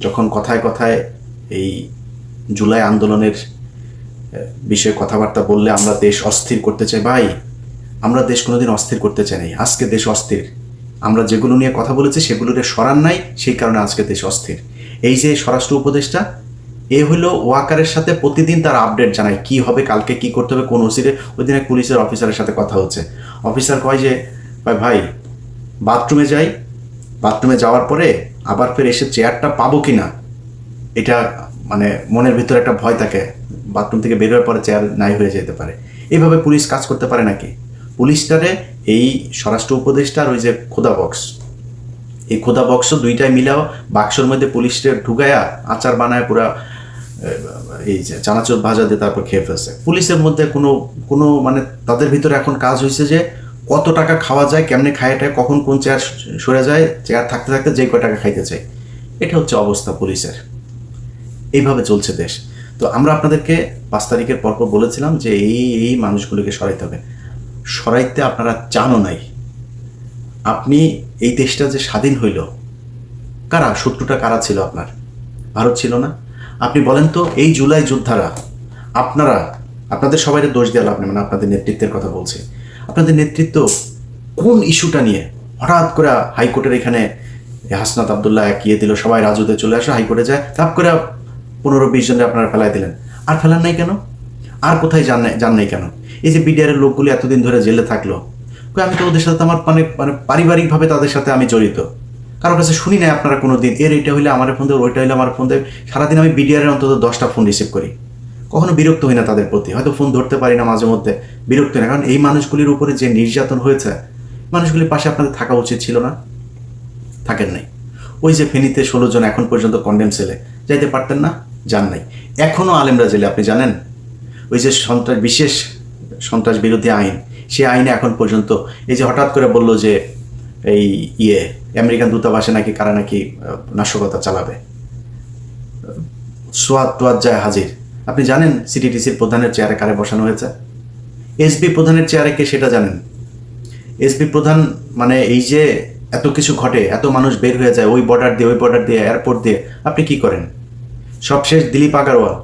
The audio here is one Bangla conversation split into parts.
যখন কথায় কথায় এই জুলাই আন্দোলনের বিষয়ে কথাবার্তা বললে আমরা দেশ অস্থির করতে চাই, ভাই, আমরা দেশ কোনোদিন অস্থির করতে চাই নাই। আজকে দেশ অস্থির। আমরা যেগুলো নিয়ে কথা বলেছি সেগুলোরে সরান নাই, সেই কারণে আজকে দেশ অস্থির। এই যে স্বরাষ্ট্র উপদেষ্টা, এ হলো ওয়াকারের সাথে প্রতিদিন তার আপডেট জানায়, কি হবে, কালকে কি করতে হবে, কোন ওসিরে ওই দিন এক পুলিশের অফিসারের সাথে কথা হচ্ছে। অফিসার কয় যে, ভাই ভাই, বাথরুমে যাই। বাথরুমে যাওয়ার পরে আবার ফের এসে চেয়ারটা পাবো কি না এটা মানে মনের ভিতরে একটা ভয় থাকে। বাথরুম থেকে বেরোয়ার পরে চেয়ার নাই হয়ে যেতে পারে। এইভাবে পুলিশ কাজ করতে পারে নাকি? পুলিশটারে এই স্বরাষ্ট্র উপদেষ্টার ওই যে খোদা বক্স এই খোদা বক্স দুইটাই মিলাও, বাক্সর মধ্যে পুলিশটা ঢুকায়া, আচার বানায় পুরা এই যে চানাচুর ভাজা দিয়ে তারপর খেয়ে ফেলছে। পুলিশের মধ্যে কোনো কোনো মানে তাদের ভিতরে এখন কাজ হয়েছে যে কত টাকা খাওয়া যায়, কেমনে খায় এটা, কখন কোন চেয়ার সরে যায়, চেয়ার থাকতে থাকতে যে কয় টাকা খাইতে চাই এটা হচ্ছে অবস্থা পুলিশের। এইভাবে চলছে দেশ। তো আমরা আপনাদেরকে পাঁচ তারিখের পরপর বলেছিলাম যে এই এই মানুষগুলোকে সরাইতে হবে। সরাইতে আপনারা চানও নাই। আপনি এই দেশটা যে স্বাধীন হইল, কারা, শত্রুটা কারা ছিল আপনার? ভারত ছিল না। আপনি বলেন তো, এই জুলাই যোদ্ধারা, আপনারা, আপনাদের সবাই দোষ দেওয়া আপনি মানে আপনাদের নেতৃত্বের কথা বলছি। আপনাদের নেতৃত্ব কোন ইস্যুটা নিয়ে হঠাৎ করে হাইকোর্টের এখানে হাসনাত আবদুল্লাহ একিয়ে দিল, সবাই রাজুতে চলে আসে, হাইকোর্টে যায়, তাপ করে পনেরো বিশ জনে আপনারা ফেলাই দিলেন। আর ফেলান নাই কেন? আর কোথায় যান নাই যান নাই কেন? এই যে বিডিআরের লোকগুলি এতদিন ধরে জেলে থাকল আমি তো ওদের সাথে আমার মানে মানে পারিবারিকভাবে তাদের সাথে আমি জড়িত। কারোর কাছে শুনি নাই আপনারা কোনো দিন এর এইটা হইলে আমার ফোন দেবে, ওইটা হইলে আমার ফোন দেবে। সারাদিন আমি বিডিআরের অন্তত দশটা ফোন রিসিভ করি। কখনো বিরক্ত হই না তাদের প্রতি। হয়তো ফোন ধরতে পারি না মাঝে মধ্যে, বিরক্ত না। কারণ এই মানুষগুলির উপরে যে নির্যাতন হয়েছে, মানুষগুলির পাশে আপনাদের থাকা উচিত ছিল না। থাকেন নাই। ওই যে ফেনীতে ষোলো জন এখন পর্যন্ত কন্ডেম সেলে যাইতে পারতেন না, যান নাই। এখনও আলেমরা জেলে, আপনি জানেন? ওই যে সন্ত্রাস, বিশেষ সন্ত্রাস বিরোধী আইন সে আইনে এখন পর্যন্ত এই যে হঠাৎ করে বলল যে এই ইয়ে আমেরিকান দূতাবাসে নাকি কারা নাকি নাশকতা চালাবে। সোয়াদ তোয়াদ যায় হাজির। আপনি জানেন সিটিটিসির প্রধানের চেয়ারে কারে বসানো হয়েছে? এসবি প্রধানের চেয়ারে কে সেটা জানেন? এসবি প্রধান মানে এই যে এত কিছু ঘটে, এত মানুষ বের হয়ে যায় ওই বর্ডার দিয়ে, ওই বর্ডার দিয়ে এয়ারপোর্ট দিয়ে, আপনি কি করেন? সবশেষ দিলীপ আগারওয়াল,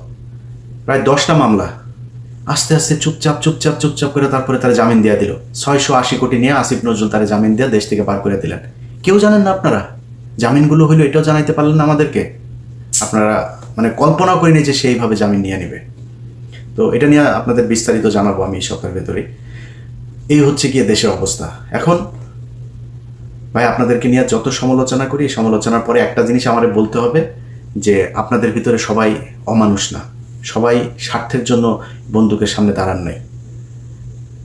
প্রায় দশটা মামলা, আস্তে আস্তে চুপচাপ চুপচাপ চুপচাপ করে তারপরে তারা জামিন দিয়ে দিল। ছয়শো আশি কোটি নিয়ে আসিফ নজরুল তারা জামিন দিয়ে দেশ থেকে বার করে দিলেন। কেউ জানেন না আপনারা? জামিনগুলো হইল এটাও জানাইতে পারলেন না আমাদেরকে? আপনারা মানে কল্পনাও করিনি যে সেইভাবে জামিন নিয়ে নেবে। তো এটা নিয়ে আপনাদের বিস্তারিত জানাব আমি এই সপ্তাহের ভেতরে। এই হচ্ছে গিয়ে দেশের অবস্থা। এখন ভাই, আপনাদেরকে নিয়ে যত সমালোচনা করি সমালোচনার পরে একটা জিনিস আমারে বলতে হবে যে আপনাদের ভিতরে সবাই অমানুষ না। সবাই স্বার্থের জন্য বন্দুকের সামনে দাঁড়ান নাই।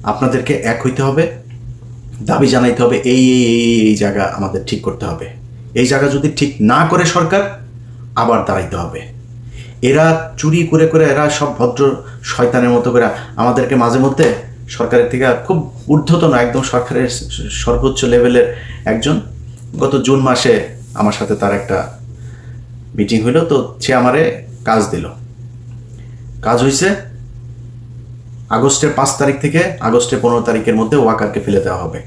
আপনাদেরকে এক হইতে হবে, দাবি জানাইতে হবে এই এই, এই- এই জায়গা আমাদের ঠিক করতে হবে। এই জায়গা যদি ঠিক না করে সরকার, আবার দাঁড়াইতে হবে। এরা চুরি করে করে এরা সব ভদ্র শয়তানের মতো করে আমাদেরকে মাঝে মধ্যে সরকারের থেকে খুব ঊর্ধ্বতন একদম সরকারের সর্বোচ্চ লেভেলের একজন। গত জুন মাসে আমার সাথে তার একটা মিটিং হইল, তো সে আমারে কাজ দিল। কাজ হয়েছে আগস্টের পাঁচ তারিখ থেকে আগস্টের পনেরো তারিখের মধ্যে ওয়াকারকে ফেলে দেওয়া হবে।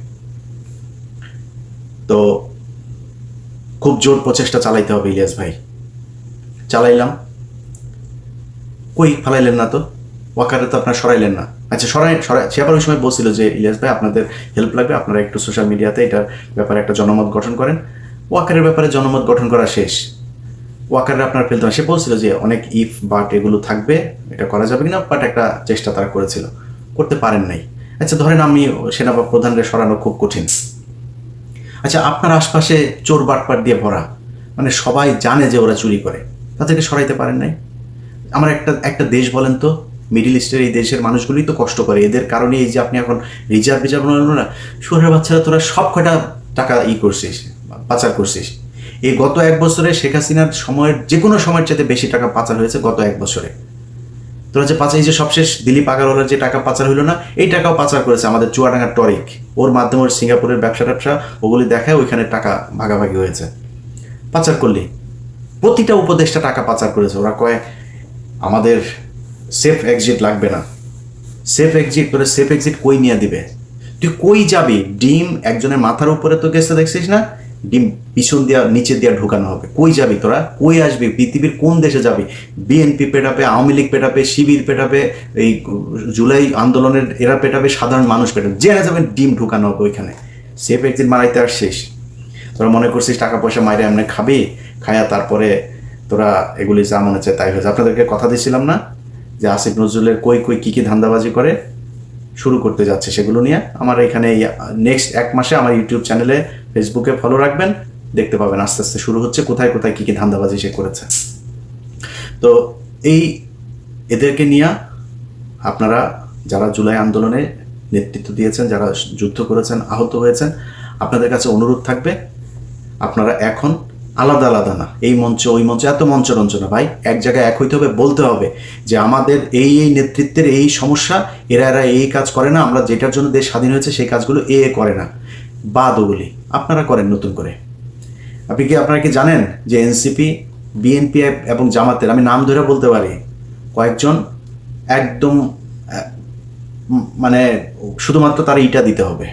তো খুব জোর প্রচেষ্টা চালাইতে হবে ইলিয়াস ভাই। চালাইলাম। কই ফালাইলেন না তো? ওয়াকারে তো আপনার সরাইলেন না। আচ্ছা সরাই সরাই সে আবার ওই সময় বলছিল যে, ইলিয়াস ভাই, আপনাদের হেল্প লাগবে, আপনারা একটু সোশ্যাল মিডিয়াতে এটার ব্যাপারে একটা জনমত গঠন করেন। ওয়াকারের ব্যাপারে জনমত গঠন করা শেষ। ওয়াকারে আপনার ফেলতে সে বলছিল যে, অনেক ইফ বাট এগুলো থাকবে, এটা করা যাবে কিনা? বাট একটা চেষ্টা তারা করেছিল। করতে পারেন নাই। আচ্ছা ধরেন আমি সেনা প্রধানরে সরানো খুব কঠিন। আচ্ছা আপনার আশপাশে চোর বাটপাট দিয়ে ভরা। মানে সবাই জানে যে ওরা চুরি করে। তাদেরকে সরাইতে পারেন নাই? আমার একটা একটা দেশ বলেন তো মিডিল ইস্টের এই দেশের মানুষগুলোই তো কষ্ট করে। এদের কারণে এই যে আপনি এখন রিজার্ভ রিজার্ভ না শহরের বাচ্চারা তোরা সব কটা টাকা ই করছিস, পাচার করছিস? এই গত এক বছরে শেখ হাসিনার সময়ের যে কোনো সময়ের চাইতে বেশি টাকা পাচার হয়েছে গত এক বছরে। তোরা যে পাচার, এই যে সবশেষ দিলীপ আগারওয়ালার যে টাকা পাচার হইল না, এই টাকাও পাচার করেছে আমাদের চুয়াডাঙ্গার টরিক। ওর মাধ্যমে ওর সিঙ্গাপুরের ব্যবসা ট্যাবসা ওগুলি দেখায় ওইখানে টাকা ভাগাভাগি হয়েছে। পাচার করলি। প্রতিটা উপদেশটা টাকা পাচার করেছে। ওরা কয় আমাদের সেফ এক্সিট লাগবে না। সেফ এক্সিট করে সেফ এক্সিট কই নিয়ে দিবে? তুই কই যাবি? ডিম একজনের মাথার উপরে তো গেছে, দেখছিস না? ডিম পিছন দিয়া নিচে দিয়া ঢুকানো হবে। কই যাবি তোরা? কই আসবি? পৃথিবীর কোন দেশে যাবি? বিএনপি পেটাবে, আওয়ামী লীগ পেটাবে, শিবির পেটাবে, এই জুলাই আন্দোলনের এরা পেটাবে, সাধারণ মানুষ পেটাবে। যে যাবেন ডিম ঢুকানো হবে ওইখানে। সেফ এক্সিট মারাইতে আর শেষ। তোরা মনে করছিস টাকা পয়সা মাইরে এমনি খাবি? খায়া তারপরে তোরা এগুলি যা মনে চায় তাই হয়েছে আপনাদেরকে কথা দিয়েছিলাম না যে আসিফ নজরুলের কই কই কী কী ধান্দাবাজি করে শুরু করতে যাচ্ছে সেগুলো নিয়ে। আমার এখানে নেক্সট এক মাসে আমার ইউটিউব চ্যানেলে ফেসবুকে ফলো রাখবেন, দেখতে পাবেন আস্তে আস্তে শুরু হচ্ছে, কোথায় কোথায় কী কী ধান্দাবাজি সে করেছে। তো এই এদেরকে নিয়ে আপনারা যারা জুলাই আন্দোলনে নেতৃত্ব দিয়েছেন, যারা যুদ্ধ করেছেন, আহত হয়েছেন, আপনাদের কাছে অনুরোধ থাকবে, আপনারা এখন আলাদা আলাদা না। এই মঞ্চ, ওই মঞ্চ এত মঞ্চ রঞ্চনা ভাই। এক জায়গায় এক হইতে হবে, বলতে হবে যে আমাদের এই এই নেতৃত্বের এই সমস্যা, এরা এরা এই কাজ করে না, আমরা যেটার জন্য দেশ স্বাধীন হয়েছে সেই কাজগুলো এ এ করে না। বাদ ওগুলি। আপনারা করেন নতুন করে। আপনি কি, আপনারা কি জানেন যে এনসিপি, বিএনপি এবং জামাতের, আমি নাম ধরে বলতে পারি, কয়েকজন একদম মানে শুধুমাত্র তার ইটা দিতে হবে।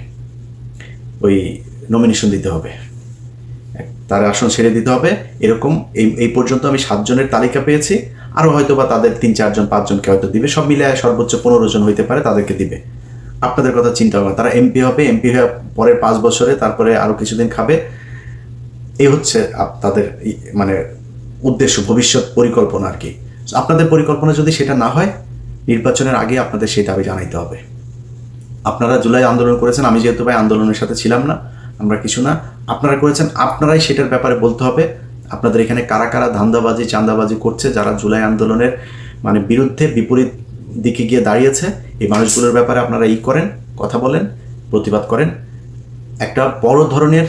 ওই নমিনেশন দিতে হবে। তার আসন ছেড়ে দিতে হবে। এরকম এই এই পর্যন্ত আমি সাতজনের তালিকা পেয়েছি। আরও হয়তো বা তাদের তিন, চারজন, পাঁচজনকে হয়তো দিবে। সব মিলে সর্বোচ্চ পনেরো জন হইতে পারে, তাদেরকে দিবে। আপনাদের কথা চিন্তা করবেন তারা এমপি হবে এমপি হয়ে পরের পাঁচ বছরে তারপরে আরও কিছুদিন খাবে। এই হচ্ছে তাদের মানে উদ্দেশ্য, ভবিষ্যৎ পরিকল্পনা আর কি। আপনাদের পরিকল্পনা যদি সেটা না হয়, নির্বাচনের আগে আপনাদের সেই দাবি জানাইতে হবে। আপনারা জুলাই আন্দোলন করেছেন, আমি যেহেতু ভাই আন্দোলনের সাথে ছিলাম না আমরা কিছু না। আপনারা করেছেন, আপনারাই সেটার ব্যাপারে বলতে হবে। আপনাদের এখানে কারা কারা ধান্দাবাজি, চাঁদাবাজি করছে, যারা জুলাই আন্দোলনের মানে বিরুদ্ধে বিপরীত দিকে গিয়ে দাঁড়িয়েছে, এই মানুষগুলোর ব্যাপারে আপনারা ই করেন, কথা বলেন, প্রতিবাদ করেন। একটা বড় ধরনের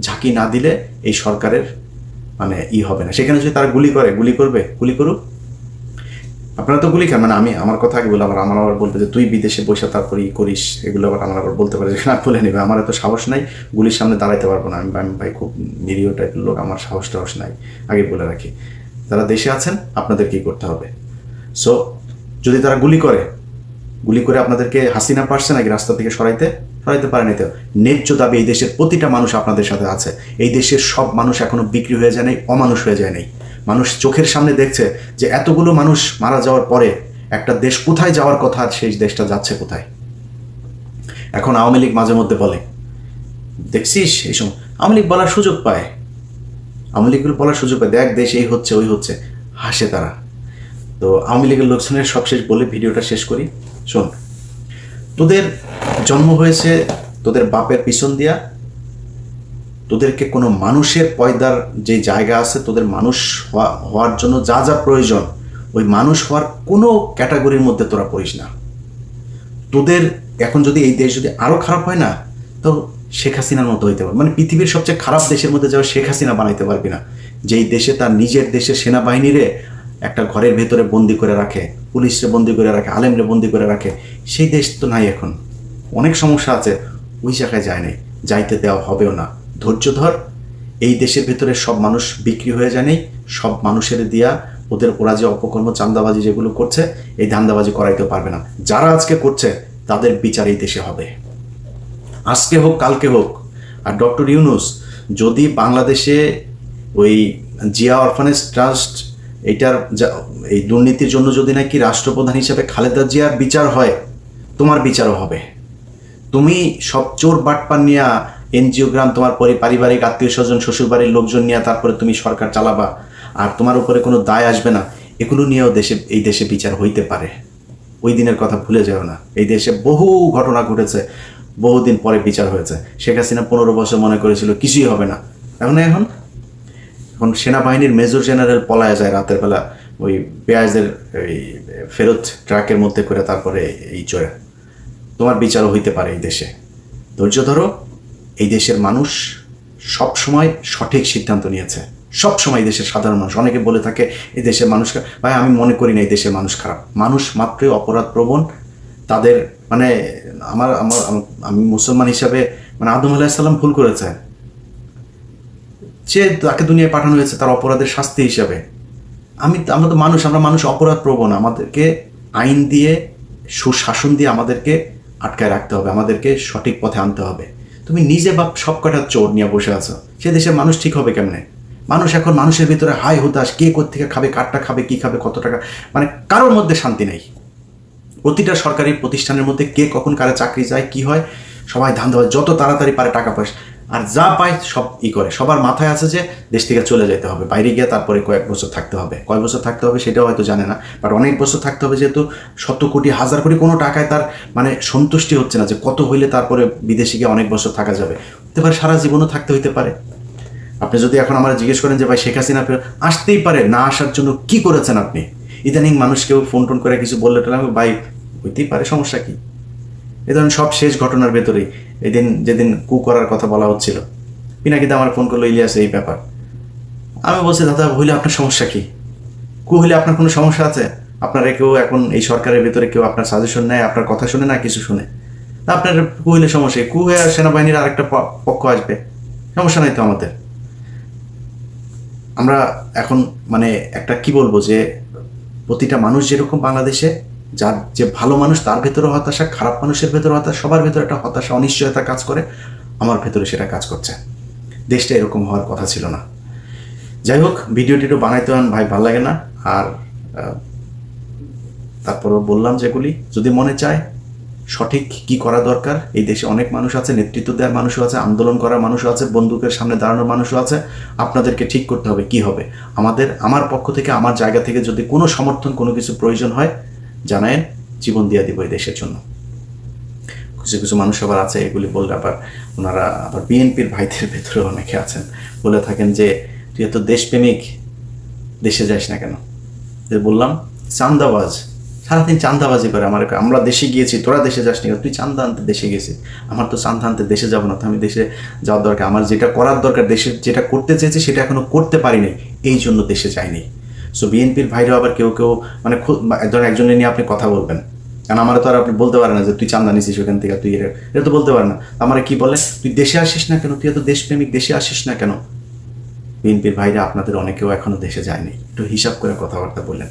ঝাঁকি না দিলে এই সরকারের মানে ই হবে না। সেখানে যদি তারা গুলি করে, গুলি করবে, গুলি করুক আপনারা তো গুলি খান মানে আমি আমার কথা আগে বলে আবার আমার আবার বলতে যে তুই বিদেশে বসে তারপরে ই করিস, এগুলো আবার আমার আবার বলতে পারে না, বলে নেবে। আমার এত সাহস নাই, গুলির সামনে দাঁড়াইতে পারব না। আমি আমি ভাই খুব নিরীহ টাইপের লোক, আমার সাহস টাহস নাই, আগে বলে রাখি। যারা দেশে আছেন, আপনাদের কি করতে হবে? সো যদি তারা গুলি করে গুলি করে আপনাদেরকে হাসিনা পারছে নাকি রাস্তা থেকে সরাইতে? সরাইতে পারেনি তো। ন্যায্য দাবি এই দেশের প্রতিটা মানুষ আপনাদের সাথে আছে। এই দেশের সব মানুষ এখনও বিক্রি হয়ে যায় নাই, অমানুষ হয়ে যায় নাই। মানুষ চোখের সামনে দেখছে যে এতগুলো মানুষ মারা যাওয়ার পরে একটা দেশ কোথায় যাওয়ার কথা, সেই দেশটা যাচ্ছে কোথায়? এখন আওয়ামী লীগ মাঝে মধ্যে বলে, দেখছিস এই সময় আওয়ামী লীগ বলার সুযোগ পায়। আওয়ামী লীগগুলো বলার সুযোগ পায়। দেখ, দেশ এই হচ্ছে, ওই হচ্ছে। হাসে তারা। তো আওয়ামী লীগের লোকজনের সবশেষ বলে ভিডিওটা শেষ করি। শোন, তোদের জন্ম হয়েছে তোদের বাপের পিছন দিয়া তোদেরকে কোনো মানুষের পয়দার যে জায়গা আছে, তোদের মানুষ হওয়া- হওয়ার জন্য যা যা প্রয়োজন, ওই মানুষ হওয়ার কোনো ক্যাটাগরির মধ্যে তোরা পড়িস না। তোদের এখন যদি এই দেশ যদি আরও খারাপ হয় না, তো শেখ হাসিনার মতো হইতে পারবে। মানে পৃথিবীর সবচেয়ে খারাপ দেশের মধ্যে যাওয়া শেখ হাসিনা বানাইতে পারবি না, যেই দেশে তার নিজের দেশের সেনাবাহিনীরে একটা ঘরের ভেতরে বন্দি করে রাখে, পুলিশরে বন্দি করে রাখে, আলেমরে বন্দি করে রাখে, সেই দেশ তো নাই এখন। অনেক সমস্যা আছে, ওই জায়গায় যায় নাই, যাইতে দেওয়া হবেও না। ধৈর্য ধর। এই দেশের ভেতরে সব মানুষ বিক্রি হয়ে যায় নাই। সব মানুষের দিয়া ওদের ওরা যে অপকর্ম, চান্দাবাজি যেগুলো করছে, এই ধান্দাবাজি করাইতে পারবে না। যারা আজকে করছে, তাদের বিচার এই দেশে হবে। আজকে হোক, কালকে হোক। আর ডক্টর ইউনুস, যদি বাংলাদেশে ওই জিয়া অরফানেজ ট্রাস্ট, এটার এই দুর্নীতির জন্য যদি নাকি রাষ্ট্রপ্রধান হিসেবে খালেদা জিয়ার বিচার হয়, তোমার বিচারও হবে। তুমি সব চোর বাটপান নিয়ে এনজিওগ্রাম তোমার পরি পারিবারিক আত্মীয় স্বজন, শ্বশুরবাড়ির লোকজন নিয়ে তারপরে তুমি সরকার চালাবা। আর তোমার উপরে কোনো দায় আসবে না। এগুলো নিয়েও দেশে এই দেশে বিচার হইতে পারে। ওই দিনের কথা ভুলে যাও না। এই দেশে বহু ঘটনা ঘটেছে। বহুদিন পরে বিচার হয়েছে। শেখ হাসিনা পনেরো বছর মনে করেছিল, কিছুই হবে না। এখন এখন? এখন সেনাবাহিনীর মেজর জেনারেল পলায় যায় রাতের বেলা। ওই পেঁয়াজের এই ফেরত ট্রাকের মধ্যে করে তারপরে এই চড়ে তোমার বিচারও হইতে পারে এই দেশে। ধৈর্য ধরো। এই দেশের মানুষ সব সময় সঠিক সিদ্ধান্ত নিয়েছে। সব সময় দেশের সাধারণ মানুষ। অনেকে বলে থাকে, এই দেশের মানুষ ভাই, আমি মনে করি না এই দেশের মানুষ খারাপ। মানুষ মাত্রই অপরাধ প্রবণ। তাদের মানে আমার আমার, আমি মুসলমান হিসাবে মানে আদম আলাহিসাল্লাম ভুল করেছে। যে তাকে দুনিয়ায় পাঠানো হয়েছে, তার অপরাধের শাস্তি হিসাবে। আমি, আমরা তো মানুষ, আমরা মানুষ অপরাধ প্রবণ। আমাদেরকে আইন দিয়ে, সুশাসন দিয়ে আমাদেরকে আটকায় রাখতে হবে। আমাদেরকে সঠিক পথে আনতে হবে। তুমি নিজে বাপ সব কটা চোর নিয়ে বসে আছো। সে দেশের মানুষ ঠিক হবে কেমনে? মানুষ এখন মানুষের ভিতরে হাই হুতাশ কে কোথেকে খাবে, কারটা খাবে, কি খাবে, কত টাকা? মানে কারোর মধ্যে শান্তি নেই। প্রতিটা সরকারি প্রতিষ্ঠানের মধ্যে কে কখন কারে চাকরি যায়, কি হয়, সবাই ধান দেওয়া যত তাড়াতাড়ি পারে টাকা পয়সা। আর যা পায় সব ই করে। সবার মাথায় আছে যে দেশ থেকে চলে যেতে হবে। বাইরে গিয়ে তারপরে কয়েক বছর থাকতে হবে। কয় বছর থাকতে হবে সেটাও হয়তো জানে না। বাট অনেক বছর থাকতে হবে যেহেতু শত কোটি, হাজার কোটি কোনো টাকায় তার মানে সন্তুষ্টি হচ্ছে না যে কত হইলে তারপরে বিদেশে গিয়ে অনেক বছর থাকা যাবে। হতে পারে সারা জীবনও থাকতে হইতে পারে। আপনি যদি এখন আমরা জিজ্ঞেস করেন যে, ভাই, শেখ হাসিনা আসতেই পারে, না আসার জন্য কি করেছেন আপনি? ইদানিং মানুষ কেউ ফোন টোন করে কিছু বললে টলে ভাই, হইতেই পারে, সমস্যা কি? এ ধরনের সব শেষ ঘটনার ভেতরেই এদিন যেদিন কু করার কথা বলা হচ্ছিল পিনাকিদা আমার ফোন করল, ইলিয়াস, এই ব্যাপার। আমি বলছি, দাদা, হইলে আপনার সমস্যা কি? কু হইলে আপনার কোনো সমস্যা আছে? আপনারা কেউ এখন এই সরকারের ভেতরে কেউ আপনার সাজেশন নেয়, আপনার কথা শুনে না, কিছু শুনে? আপনার কু হইলে সমস্যা কু? হয়ে সেনাবাহিনীর আরেকটা পক্ষ আসবে। সমস্যা নাই তো আমাদের। আমরা এখন মানে একটা কি বলব যে, প্রতিটা মানুষ যেরকম বাংলাদেশে যার যে ভালো মানুষ তার ভেতরে হতাশা খারাপ মানুষের ভেতরে হতাশা সবার ভেতরে একটা হতাশা অনিশ্চয়তা কাজ করে আমার ভেতরে সেটা কাজ করছে। দেশটা এরকম হওয়ার কথা ছিল না। যাই হোক ভিডিওটি একটু বানাইতে হন ভাই ভালো লাগে না। আর আহ, তারপরও বললাম যেগুলি যদি মনে চায় সঠিক কি করা দরকার এই দেশে অনেক মানুষ আছে নেতৃত্ব দেওয়ার মানুষও আছে আন্দোলন করার মানুষও আছে বন্দুকের সামনে দাঁড়ানোর মানুষও আছে আপনাদেরকে ঠিক করতে হবে কি হবে? আমাদের আমার পক্ষ থেকে আমার জায়গা থেকে যদি কোনো সমর্থন কোনো কিছু প্রয়োজন হয় জানায়েন জীবন দিয়ে দিব এই দেশের জন্য। কিছু কিছু মানুষ আবার আছে, এগুলি বললে আবার ওনারা আবার বিএনপির ভাইদের ভেতরে অনেকে আছেন। বলে থাকেন যে, তুই এত দেশপ্রেমিক, দেশে যাস না কেন? যে বললাম, চান্দাবাজ, সারাদিন চান্দাবাজি করে আমার আমরা দেশে গিয়েছি, তোরা দেশে যাস না তুই চান্দা আনতে দেশে গেছিস। আমার তো চান্দা আনতে দেশে যাব না, তো আমি দেশে যাওয়ার দরকার। আমার যেটা করার দরকার দেশে যেটা করতে চেয়েছি, সেটা এখনও করতে পারিনি। এই জন্য দেশে যাইনি। সো বিএনপির ভাইরাও আবার কেউ কেউ মানে ধরেন একজনের নিয়ে আপনি কথা বলবেন। কারণ আমার তো আর আপনি বলতে পারেন না যে, তুই চান্দা নিছিস ওখান থেকে, তুই এটা এটা তো বলতে পারেন না। আমার কি বলে? তুই দেশে আসিস না কেন? তুই এত দেশপ্রেমিক, দেশে আসিস না কেন? বিএনপির ভাইরা আপনাদের অনেকেও এখনও দেশে যায়নি। একটু হিসাব করে কথাবার্তা বললেন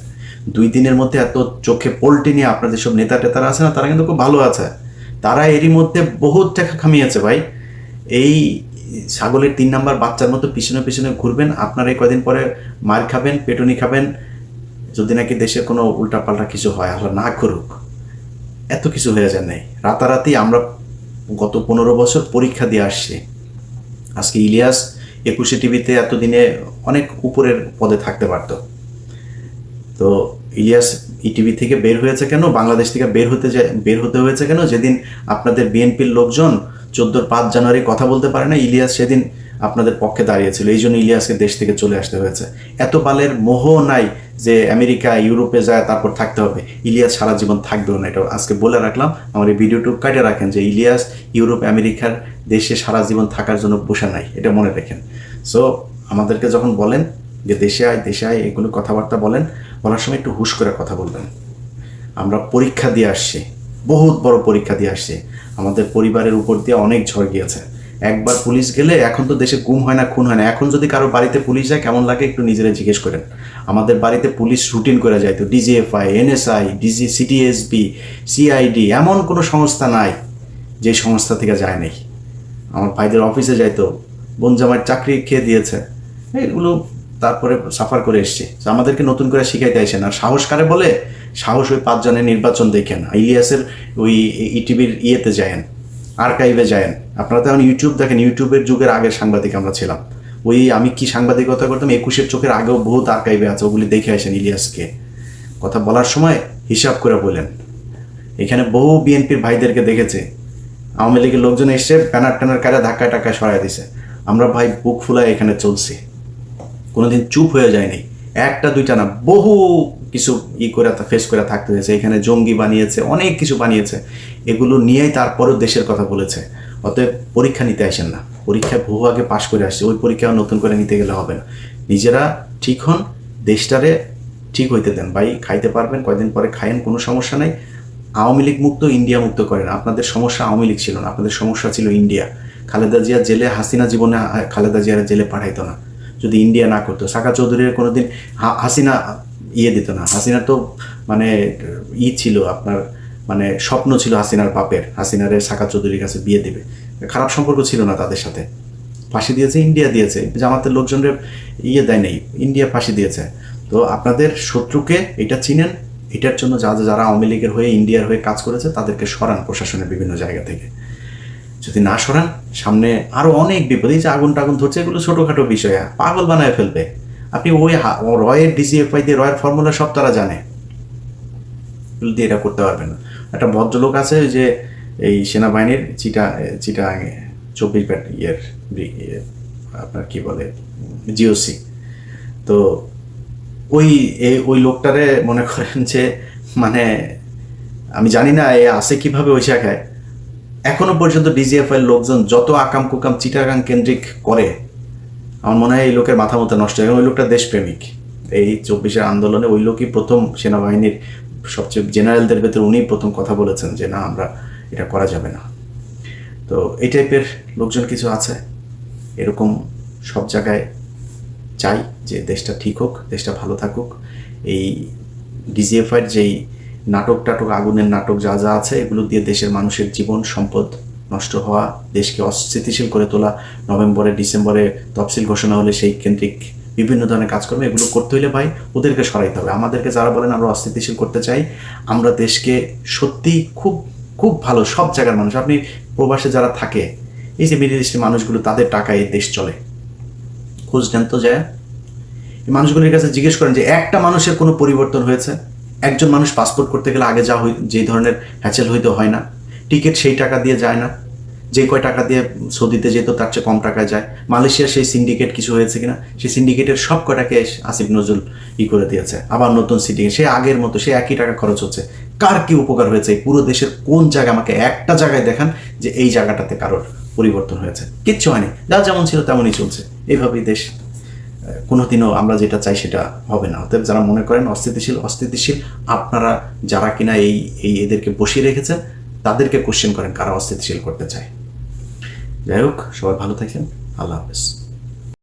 দুই দিনের মধ্যে এত চোখে পোল্টি নিয়ে আপনাদের সব নেতা টেতারা আছে না? তারা কিন্তু খুব ভালো আছে। তারা এরই মধ্যে বহুত টাকা খামিয়েছে ভাই। এই ছাগলের তিন নাম্বার বাচ্চার মতো পিছনে পিছনে ঘুরবেন আপনারা এই কয়দিন পরে মার খাবেন, পেটুনি খাবেন, যদি নাকি দেশের কোনো উল্টাপাল্টা কিছু হয়, আল্লাহ না করুক, এত কিছু হয়ে যায় নাই। রাতারাতি আমরা গত পনেরো বছর পরীক্ষা দিয়ে আসছি। আজকে ইলিয়াস একুশে টিভিতে এতদিনে অনেক উপরের পদে থাকতে পারতো। তো ইলিয়াস ইটিভি থেকে বের হয়েছে কেন? বাংলাদেশ থেকে বের হতে বের হতে হয়েছে কেন? যেদিন আপনাদের বিএনপির লোকজন চোদ্দোর পাঁচ জানুয়ারি কথা বলতে পারে না, ইলিয়াস সেদিন আপনাদের পক্ষে দাঁড়িয়েছিল। এই জন্য ইলিয়াসকে দেশ থেকে চলে আসতে হয়েছে। এত বালের মোহ নাই যে আমেরিকা, ইউরোপে যায় তারপর থাকতে হবে। ইলিয়াস সারা জীবন থাকবেও না এটা আজকে বলে রাখলাম। আমার এই ভিডিওটুকু কাটে রাখেন যে ইলিয়াস ইউরোপ, আমেরিকার দেশে সারা জীবন থাকার জন্য বসে নাই, এটা মনে রাখেন। সো আমাদেরকে যখন বলেন যে দেশে আয় দেশে আয়, এগুলো কথাবার্তা বলেন, বলার সময় একটু হুশ করে কথা বলবেন। আমরা পরীক্ষা দিয়ে আসছি, বহুত বড় পরীক্ষা দিয়ে আসছি। আমাদের পরিবারের উপর দিয়ে অনেক ঝড় গিয়েছে। একবার পুলিশ গেলে এখন তো দেশে গুম হয় না, খুন হয় না। এখন যদি কারও বাড়িতে পুলিশ যায়, কেমন লাগে একটু নিজেরা জিজ্ঞেস করেন। আমাদের বাড়িতে পুলিশ রুটিন করে যায় তো DGFI NSI DG CTSB CID এমন কোনো সংস্থা নাই যে সংস্থা থেকে যায় নাই। আমার ভাইদের অফিসে যাইতো বোন জামাই চাকরি খেয়ে দিয়েছে। এগুলো তারপরে সাফার করে এসছে। আমাদেরকে নতুন করে শিখাইতে আসেন আর সাহস কারে বলে? সাহস ওই পাঁচজনের নির্বাচন দেখেন ইলিয়াসের ওই ইটিভির ইয়েতে যায়েন, আর্কাইভে যায়েন। আপনারা তো এখন ইউটিউব দেখেন। ইউটিউবের যুগের আগের সাংবাদিক আমরা ছিলাম। ওই আমি কি সাংবাদিকতা করতাম? একুশের চোখের আগেও বহুত আর্কাইভে আছে, ওগুলি দেখে আসেন ইলিয়াসকে। কথা বলার সময় হিসাব করে বলেন। এখানে বহু বিএনপির ভাইদেরকে দেখেছে। আওয়ামী লীগের লোকজন এসে ব্যানার ট্যানার কারে ধাক্কা টাক্কায় সরাই দিছে। আমরা ভাই বুক ফুলায় এখানে চলছি। কোনোদিন চুপ হয়ে যায়নি। একটা, দুইটা না, বহু কিছু ই করে ফেস করে থাকতে হয়েছে। এখানে জঙ্গি বানিয়েছে, অনেক কিছু বানিয়েছে। এগুলো নিয়েই তারপরেও দেশের কথা বলেছে। অতএব পরীক্ষা নিতে আসেন না। পরীক্ষায় বহু আগে পাশ করে আসছে। ওই পরীক্ষা নতুন করে নিতে গেলে হবে না। নিজেরা ঠিক হন, দেশটারে ঠিক হইতে দেন। ভাই, খাইতে পারবেন, কয়দিন পরে খায়েন কোনো সমস্যা নাই। আওয়ামী লীগ মুক্ত, ইন্ডিয়া মুক্ত করেন। আপনাদের সমস্যা আওয়ামী লীগ ছিল না। আপনাদের সমস্যা ছিল ইন্ডিয়া। খালেদা জিয়া জেলে, হাসিনা জীবনে খালেদা জিয়ার জেলে পাঠাইতো না। যদি ইন্ডিয়া না করতো। সাকা চৌধুরীর কোনোদিন হা- হাসিনা ইয়ে দিত না। হাসিনা তো মানে ই ছিল আপনার মানে স্বপ্ন ছিল হাসিনার বাপের হাসিনারে সাকা চৌধুরীর কাছে বিয়ে দিবে। খারাপ সম্পর্ক ছিল না তাদের সাথে। ফাঁসি দিয়েছে ইন্ডিয়া দিয়েছে। জামাতের লোকজনের ইয়ে দেয় নেই। ইন্ডিয়া ফাঁসি দিয়েছে। তো আপনাদের শত্রুকে এটা চিনেন। এটার জন্য যা যারা আওয়ামী লীগের হয়ে ইন্ডিয়ার হয়ে কাজ করেছে, তাদেরকে সরান প্রশাসনের বিভিন্ন জায়গা থেকে। যদি না সরান সামনে আরও অনেক বিপদ। এই যে আগুন টাগুন ধরছে এগুলো ছোটোখাটো বিষয় পাগল বানায় ফেলবে। আপনি ওই রয়ের ডিজিএফআই দিয়ে রয়ের ফর্মুলা সব তারা জানে। দিয়ে এটা করতে পারবে না। একটা ভদ্রলোক আছে যে এই সেনাবাহিনীর চিটা চিটা চব্বিশ ব্যাট ইয়ের ইয়ে, আপনার কি বলে জিওসি। তো ওই এই- ওই লোকটারে মনে করেন যে মানে আমি জানি না এ আসে কীভাবে ওই শাখায় এখনও পর্যন্ত ডিজিএফআই লোকজন যত আকাম কুকাম চিটাগাং কেন্দ্রিক করে, আমার মনে হয় এই লোকের মাথা মতো নষ্ট হয়। ওই লোকটা দেশপ্রেমিক। এই চব্বিশের আন্দোলনে ওই লোকই প্রথম সেনাবাহিনীর সবচেয়ে জেনারেলদের ভেতরে উনি প্রথম কথা বলেছেন যে, না, আমরা এটা করা যাবে না। তো এই টাইপের লোকজন কিছু আছে। এরকম সব জায়গায় চাই যে, দেশটা ঠিক হোক, দেশটা ভালো থাকুক। এই ডিজিএফআইয়ের যেই নাটক টাটক, আগুনের নাটক যা যা আছে, এগুলো দিয়ে দেশের মানুষের জীবন, সম্পদ নষ্ট হওয়া, দেশকে অস্থিতিশীল করে তোলা, নভেম্বরে ডিসেম্বরে তফসিল ঘোষণা হলে সেই কেন্দ্রিক বিভিন্ন ধরনের কাজকর্ম এগুলো করতে হলে ভাই ওদেরকে সরাইতে হবে। আমাদেরকে যারা বলেন আমরা অস্থিতিশীল করতে চাই, আমরা দেশকে সত্যি খুব খুব ভালো সব জায়গার মানুষ। আপনি প্রবাসে যারা থাকে, এই যে মিডিল ইস্টের মানুষগুলো, তাদের টাকায় দেশ চলে। খোঁজ নেন তো যায়। এই মানুষগুলির কাছে জিজ্ঞেস করেন যে একটা মানুষের কোনো পরিবর্তন হয়েছে? একজন মানুষ পাসপোর্ট করতে গেলে আগে যা হই যে ধরনের হ্যাচেল হইতে হয় না। টিকিট সেই টাকা দিয়ে যায় না। যে কয় টাকা দিয়ে সৌদিতে যেত, তার চেয়ে কম টাকায় যায়। মালয়েশিয়ার সেই সিন্ডিকেট কিছু হয়েছে কিনা, সেই সিন্ডিকেটের সব কটাকে আসিফ নজরুল ই করে দিয়েছে। আবার নতুন সিন্ডিকেট সে আগের মতো, সে একই টাকা খরচ হচ্ছে। কার কি উপকার হয়েছে? পুরো দেশের কোন জায়গা আমাকে একটা জায়গায় দেখান যে এই জায়গাটাতে কারোর পরিবর্তন হয়েছে। কিচ্ছু হয়নি। যা যেমন ছিল তেমনই চলছে। এইভাবেই দেশ কোনোদিনও আমরা যেটা চাই সেটা হবে না। অতএব যারা মনে করেন অস্থিতিশীল অস্থিতিশীল, আপনারা যারা কিনা এই এই এদেরকে বসিয়ে রেখেছেন, তাদেরকে কোশ্চেন করেন কারা অস্থিতিশীল করতে চায়। যাই হোক, সবাই ভালো থাকেন। আল্লাহ হাফেজ।